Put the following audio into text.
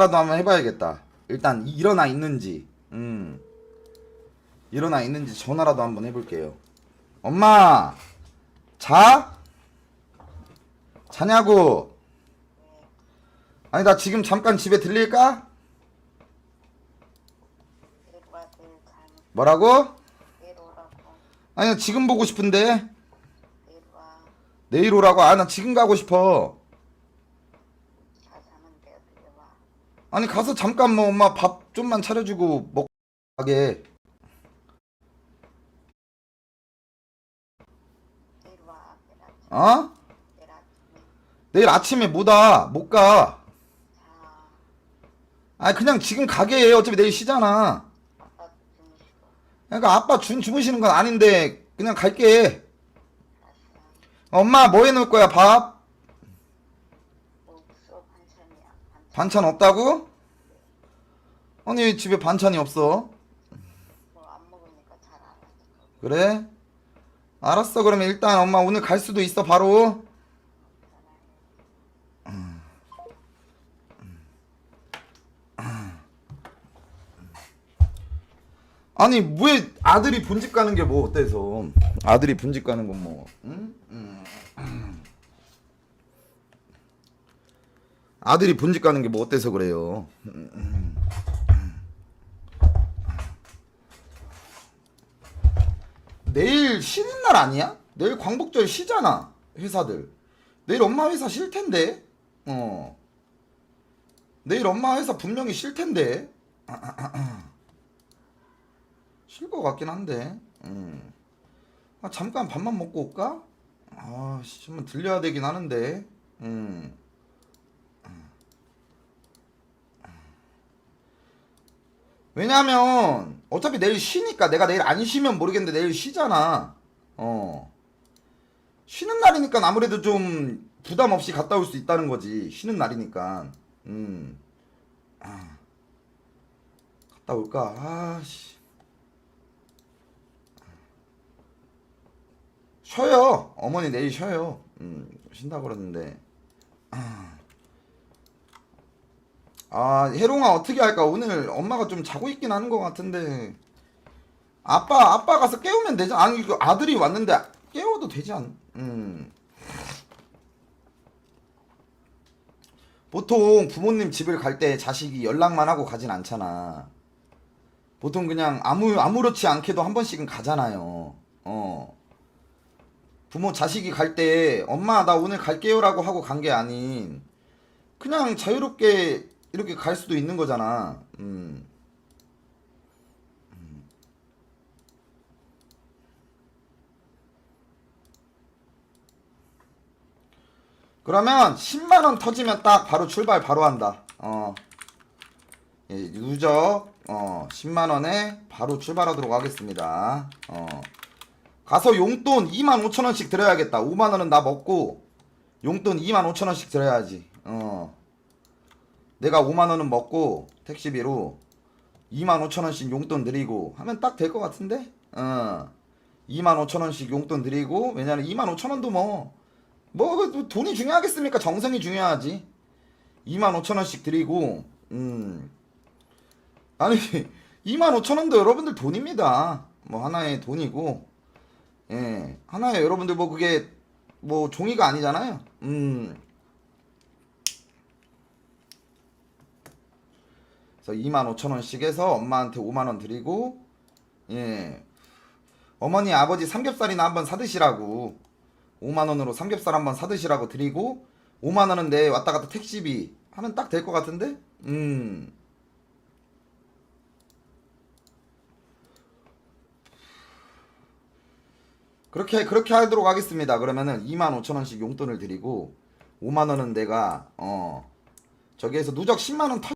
라도 한번 해봐야겠다. 일단 일어나 있는지, 음, 일어나 있는지 전화라도 한번 해볼게요. 엄마, 자? 자냐고? 아니 나 지금 잠깐 집에 들릴까? 뭐라고? 아니 나 지금 보고 싶은데. 내일 오라고. 아 나 지금 가고 싶어. 가자는데 어떻게 와. 아니 가서 잠깐 뭐 엄마 밥 좀만 차려주고 먹 가게. 어? 내일 아침에 뭐다 못 가. 자. 아 그냥 지금 가게 해. 어차피 내일 쉬잖아. 그러니까 아빠 준 주무시는 건 아닌데 그냥 갈게. 엄마 뭐 해놓을 거야 밥? 뭐 없어. 반찬. 없다고? 아니 왜 집에 반찬이 없어? 뭐안 먹으니까 잘 알아. 그래? 알았어 그러면 일단 엄마 오늘 갈 수도 있어 바로. 아니 왜 아들이 본집 가는 게 뭐 어때서? 아들이 본집 가는 건 뭐? 응? 음. 아들이 본집 가는 게 뭐 어때서 그래요? 내일 쉬는 날 아니야? 내일 광복절 쉬잖아 회사들. 내일 엄마 회사 쉴 텐데. 어. 내일 엄마 회사 분명히 쉴 텐데. 쉴것 같긴 한데. 음. 아, 잠깐 밥만 먹고 올까? 아, 씨, 좀 들려야 되긴 하는데. 음. 왜냐면 어차피 내일 쉬니까 내가 내일 안 쉬면 모르겠는데 내일 쉬잖아. 어. 쉬는 날이니까 아무래도 좀 부담 없이 갔다 올 수 있다는 거지. 쉬는 날이니까. 음. 아. 갔다 올까? 아, 씨. 쉬어요. 어머니 내일 쉬어요. 음, 쉰다 그러는데. 아, 혜롱아 어떻게 할까? 오늘 엄마가 좀 자고 있긴 하는 것 같은데. 아빠, 아빠 가서 깨우면 되지. 아니, 그 아들이 왔는데 깨워도 되지 않? 음. 보통 부모님 집을 갈 때 자식이 연락만 하고 가진 않잖아. 보통 그냥 아무 아무렇지 않게도 한 번씩은 가잖아요. 어. 부모 자식이 갈 때 엄마 나 오늘 갈게요라고 하고 간 게 아닌 그냥 자유롭게 이렇게 갈 수도 있는 거잖아. 음. 음. 그러면 10만 원 터지면 딱 바로 출발 바로 한다. 어. 예, 누적 어 10만 원에 바로 출발하도록 하겠습니다. 어. 가서 용돈 2만 5천 원씩 드려야겠다. 5만 원은 나 먹고 용돈 2만 5천 원씩 드려야지. 어. 내가 5만 원은 먹고 택시비로 2만 5천 원씩 용돈 드리고 하면 딱 될 것 같은데? 어. 2만 5천 원씩 용돈 드리고 왜냐면 2만 5천 원도 뭐 뭐, 그 돈이 중요하겠습니까? 정성이 중요하지. 2만 5천 원씩 드리고, 음. 아니, 2만 5천 원도 여러분들 돈입니다. 뭐, 하나의 돈이고, 예. 하나의 여러분들 뭐, 그게, 뭐, 종이가 아니잖아요. 음. 그래서 2만 5천 원씩 해서 엄마한테 5만 원 드리고, 예. 어머니, 아버지 삼겹살이나 한번 사드시라고. 5만 원으로 삼겹살 한번 사드시라고 드리고 5만 원은 내 왔다 갔다 택시비 하면 딱 될 것 같은데? 음. 그렇게 그렇게 하도록 하겠습니다. 그러면은 2만 5천 원씩 용돈을 드리고 5만 원은 내가 어 저기에서 누적 10만 원 터.